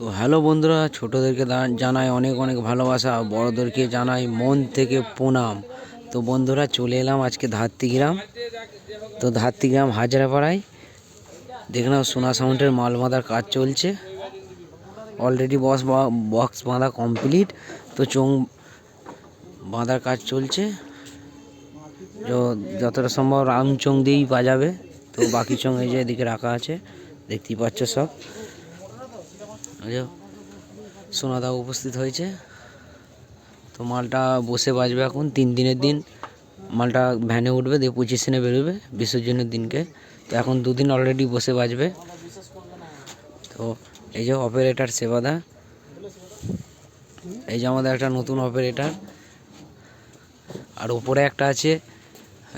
তো হ্যালো বন্ধুরা, ছোটদেরকে জানাই অনেক অনেক ভালোবাসা, বড়দেরকে জানাই মন থেকে প্রণাম। তো বন্ধুরা, চলে এলাম আজকে ধাত্রিগ্রাম। তো ধাত্রিগ্রাম হাজারাপাড়ায়। দেখে নাও, সোনা সাউন্ডের মাল বাঁধার কাজ চলছে। অলরেডি বক্স বক্স বাঁধা কমপ্লিট তো চোং বাঁধার কাজ চলছে। যতটা সম্ভব রাম চোং দিয়েই বাজাবে। তো বাকি চোং এই যে এদিকে রাখা আছে, দেখতেই পাচ্ছ সব। সোনাদা উপস্থিত হয়েছে। তো মালটা বসে বাজবে এখন, তিন দিনের দিন। মালটা ভ্যানে উঠবে, দিয়ে পঁচিশ দিনে বেরোবে, বিসর্জনের দিনকে। তো এখন দুদিন অলরেডি বসে বাজবে। তো এই যে অপারেটার সেবাদা। এই যে আমাদের একটা নতুন অপারেটার আর ওপরে একটা আছে,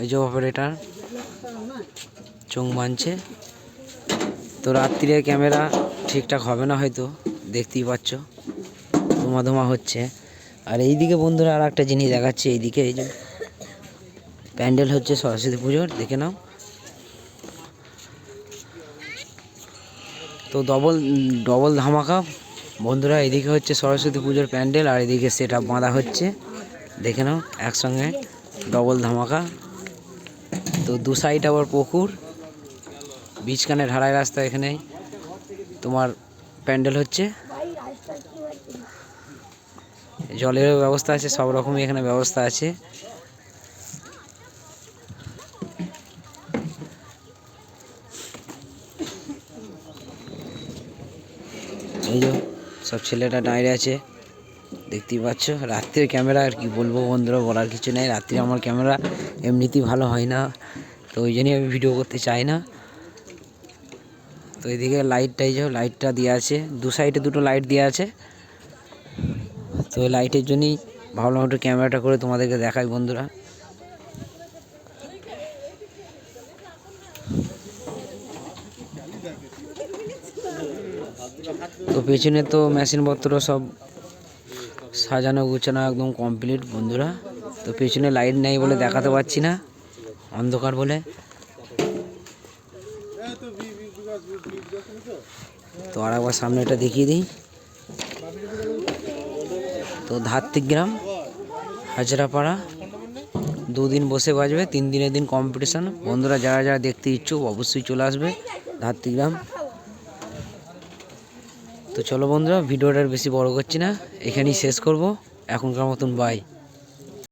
এই যে অপারেটার চোখ মানছে তো রাত্রিরে ক্যামেরা ঠিকঠাক হবে না হয়তো, দেখতেই পাচ্ছ। ধোমা ধোমা হচ্ছে। আর এইদিকে বন্ধুরা আর একটা জিনিস দেখাচ্ছে, এইদিকে এই যে প্যান্ডেল হচ্ছে সরস্বতী পুজোর, দেখে নাও। তো ডবল ডবল ধামাকা। বন্ধুরা এদিকে হচ্ছে সরস্বতী পুজোর প্যান্ডেল, আর এদিকে সেটা বাঁধা হচ্ছে। দেখে নাও, একসঙ্গে ডবল ধামাকা। তো দু সাইড আবার পুকুর। বীজখানে ঢালাই রাস্তা এখানে তোমার প্যান্ডেল হচ্ছে। জলেরও ব্যবস্থা আছে, সব রকমই এখানে ব্যবস্থা আছে। এই যে সব ছেলেরা দাঁড়িয়ে আছে, দেখতেই পাচ্ছ। রাত্রের ক্যামেরা, আর কি বলব বন্ধুরা, বলার কিছু নেই। রাত্রে আমার ক্যামেরা এমনিতেই ভালো হয় না, তো ওই জন্যই আমি ভিডিও করতে চাই না। তো এদিকে লাইটটা এই যে লাইটটা দেওয়া আছে। দু সাইডে দুটো লাইট দেওয়া আছে। তো লাইটের জন্যই ভাবলাম একটু ক্যামেরাটা করে তোমাদেরকে দেখাই বন্ধুরা। তো পেছনে তো মেশিনপত্র সব সাজানো গুছানো একদম কমপ্লিট বন্ধুরা। তো পেছনে লাইট নেই বলে দেখাতে পারছি না। অন্ধকার বলে। তো আর একবার সামনেটা দেখিয়ে দিই। তো ধাত্রিগ্রাম হাজরাপাড়া। দুদিন বসে বাজবে, তিন দিনের দিন কম্পিটিশান বন্ধুরা যারা যারা দেখতে ইচ্ছুক, অবশ্যই চলে আসবে ধাত্রিগ্রাম তো চলো বন্ধুরা, ভিডিওটা বেশি বড় করছি না। এখানেই শেষ করব। এখনকার মতন বাই